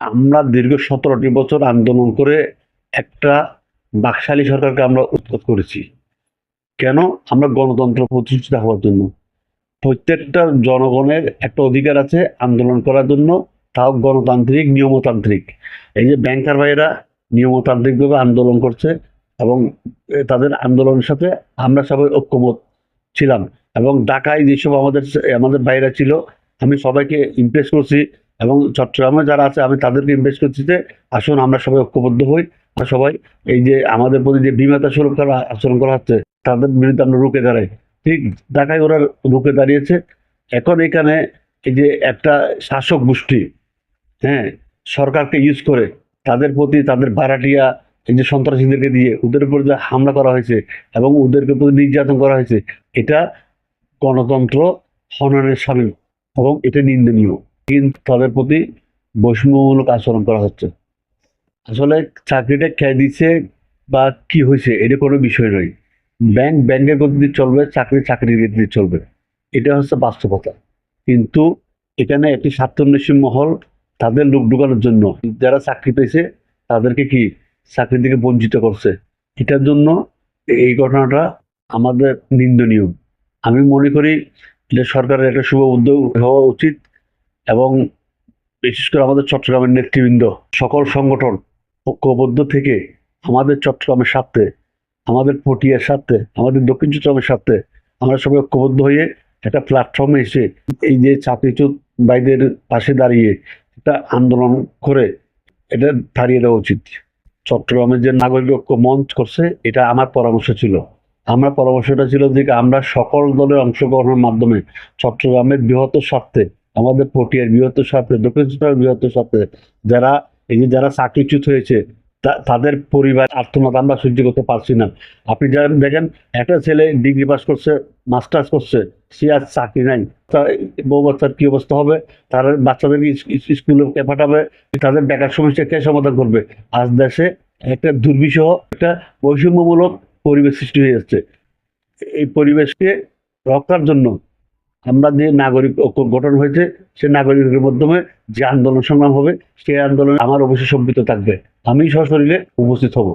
আমরা দীর্ঘ সতেরোটি বছর আন্দোলন করে একটা বাকশালী সরকারকে আমরা উৎখাত করেছি। কেন? আমরা গণতন্ত্র প্রতিষ্ঠিত হওয়ার জন্য। প্রত্যেকটা জনগণের একটা অধিকার আছে আন্দোলন করার জন্য, তাও গণতান্ত্রিক, নিয়মতান্ত্রিক। এই যে ব্যাংকার ভাইয়েরা নিয়মতান্ত্রিকভাবে আন্দোলন করছে এবং তাদের আন্দোলনের সাথে আমরা সবাই ঐক্যমত ছিলাম এবং ঢাকায় যেসব আমাদের আমাদের বাইরে ছিল, আমি সবাইকে ইমপ্রেস করছি এবং চট্টগ্রামে যারা আছে, আমি তাদেরকে ইমপ্রেস করছি যে, আসুন আমরা সবাই ঐক্যবদ্ধ হই। আমরা সবাই এই যে আমাদের প্রতি যে বিমাতা স্বরূপ করা, আচরণ করা হচ্ছে, তাদের বিরুদ্ধে আমরা রুখে দাঁড়াই। ঠিক ঢাকায় ওরা রুখে দাঁড়িয়েছে। এখন এখানে এই যে একটা শাসক গোষ্ঠী হ্যাঁ সরকারকে ইউজ করে, তাদের প্রতি তাদের ভাড়াটিয়া এই যে সন্ত্রাসীদেরকে দিয়ে, ওদের উপর যে হামলা করা হয়েছে এবং ওদেরকে প্রতি নির্যাতন করা হয়েছে, এটা গণতন্ত্র হননের সামিল এবং এটা নিন্দনীয়। কিন্তু তাদের প্রতি বৈষম্যমূলক আচরণ করা হচ্ছে। আসলে চাকরিটা খেয়ে দিচ্ছে বা কি হয়েছে, এটা কোনো বিষয় নয়। ব্যাংক, ব্যাংকের গতিতে চলবে, চাকরি চাকরির গতিতে চলবে। এটা হচ্ছে বাস্তবতা। কিন্তু এখানে একটি স্বার্থন্বেষী মহল তাদের লোক ঢুকানোর জন্য। যারা চাকরি পেয়েছে, তাদেরকে কি চাকরি থেকে বঞ্চিত করছে? এটার জন্য এই ঘটনাটা আমাদের নিন্দনীয়। আমি মনে করি যে সরকারের একটা শুভ উদ্যোগ হওয়া উচিত। এবং বিশেষ করে আমাদের চট্টগ্রামের নেতৃবৃন্দ, সকল সংগঠন ঐক্যবদ্ধ থেকে আমাদের চট্টগ্রামের স্বার্থে, আমাদের পটিয়ার স্বার্থে, আমাদের দক্ষিণ চট্টগ্রামের স্বার্থে আমরা সবাই ঐক্যবদ্ধ হয়ে একটা প্ল্যাটফর্মে এসে এই যে চাকরিচ্যুত ভাইদের পাশে দাঁড়িয়ে একটা আন্দোলন করে এটা দাঁড়িয়ে দেওয়া উচিত। চট্টগ্রামের যে নাগরিক ঐক্য মঞ্চ করছে, এটা আমার পরামর্শ ছিল। আমার পরামর্শটা ছিল যে আমরা সকল দলের অংশগ্রহণের মাধ্যমে চট্টগ্রামের বৃহত্তর স্বার্থে আমাদের পটিয়ার বৃহত্তর স্বার্থে, দক্ষিণ চট্টগ্রামের বৃহত্তর স্বার্থে যারা, এই যে যারা চাকরিচ্যুত হয়েছে তাদের পরিবার আর্থনাদ আমরা সহ্য করতে পারছি না। আপনি যারা দেখেন, একটা ছেলে ডিগ্রি পাস করছে, মাস্টার্স করছে, সে আর চাকরি নাই। তার বউ বাচ্চার কী অবস্থা হবে? তার ইস- স্কুলে কে পাঠাবে? তাদের বেকার সমস্যা কে সমাধান করবে? আজ দেশে একটা দুর্বিষহ, একটা বৈষম্যমূলক পরিবেশ সৃষ্টি হয়ে যাচ্ছে। এই পরিবেশকে রক্ষার জন্য আমরা যে নাগরিক ঐক্য গঠন হয়েছে, সে নাগরিকের মাধ্যমে যে আন্দোলন সংগ্রাম হবে, সেই আন্দোলন আমার অবশ্যই সম্পৃক্ত থাকবে। আমি সশরীরে উপস্থিত হব।